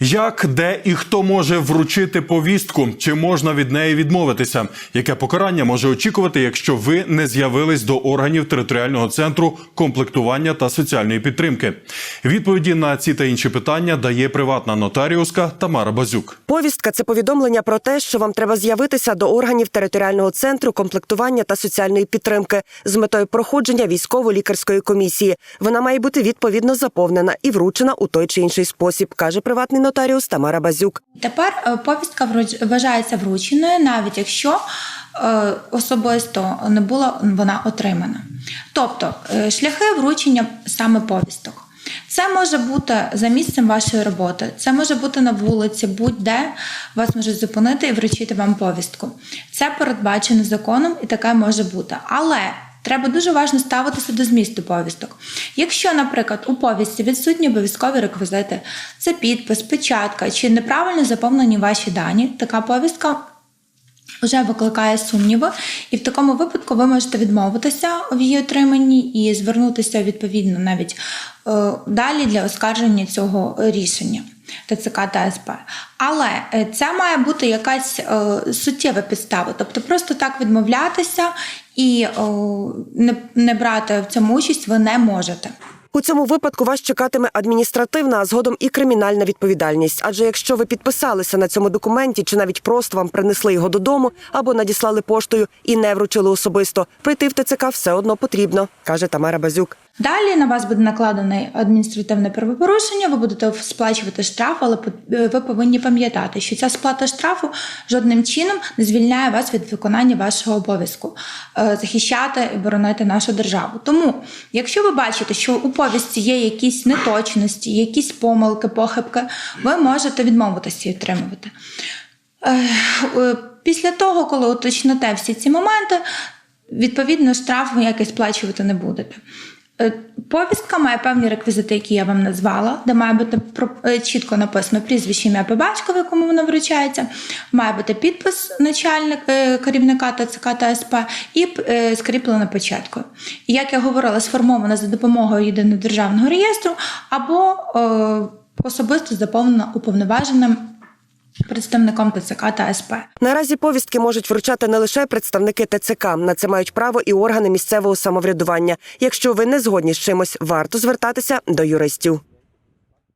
Як, де і хто може вручити повістку? Чи можна від неї відмовитися? Яке покарання може очікувати, якщо ви не з'явились до органів територіального центру комплектування та соціальної підтримки? Відповіді на ці та інші питання дає приватна нотаріуска Тамара Базюк. Повістка це повідомлення про те, що вам треба з'явитися до органів територіального центру комплектування та соціальної підтримки з метою проходження військово-лікарської комісії. Вона має бути відповідно заповнена і вручена у той чи інший спосіб, каже приватний нотаріус Тамара Базюк. Тепер е, повістка вважається врученою, навіть якщо е, особисто не була вона отримана. Тобто е, шляхи вручення саме повісток. Це може бути за місцем вашої роботи, це може бути на вулиці, будь-де вас можуть зупинити і вручити вам повістку. Це передбачено законом і таке може бути. Але Треба дуже уважно ставитися до змісту повісток. Якщо, наприклад, у повістці відсутні обов'язкові реквізити, це підпис, печатка чи неправильно заповнені ваші дані, така повістка вже викликає сумніви, і в такому випадку ви можете відмовитися в її отриманні і звернутися відповідно навіть е, далі для оскарження цього рішення. ТЦК та СП. Але це має бути якась е, суттєва підстава. Тобто просто так відмовлятися і не брати в цьому участь ви не можете. У цьому випадку вас чекатиме адміністративна, а згодом і кримінальна відповідальність. Адже якщо ви підписалися на цьому документі, чи навіть просто вам принесли його додому або надіслали поштою і не вручили особисто, прийти в ТЦК все одно потрібно, каже Тамара Базюк. Далі на вас буде накладене адміністративне правопорушення, ви будете сплачувати штраф, але е, ви повинні пам'ятати, що ця сплата штрафу жодним чином не звільняє вас від виконання вашого обов'язку е, захищати і боронити нашу державу. Тому, якщо ви бачите, що у повісті є якісь неточності, якісь помилки, похибки, ви можете відмовитися її отримувати. Е, Після того, коли уточните всі ці моменти, відповідно штраф ніякий сплачувати не будете. Е, Повістка має певні реквізити, які я вам назвала, де має бути е, чітко написано прізвище, ім'я по батькові, якому вона вручається, має бути підпис начальник е, керівника ТЦК та СП і скріплена печаткою. І як я говорила, сформована за допомогою єдиного державного реєстру або особисто заповнена уповноваженим представником ТЦК та СП. Наразі повістки можуть вручати не лише представники ТЦК. На це мають право і органи місцевого самоврядування. Якщо ви не згодні з чимось, варто звертатися до юристів.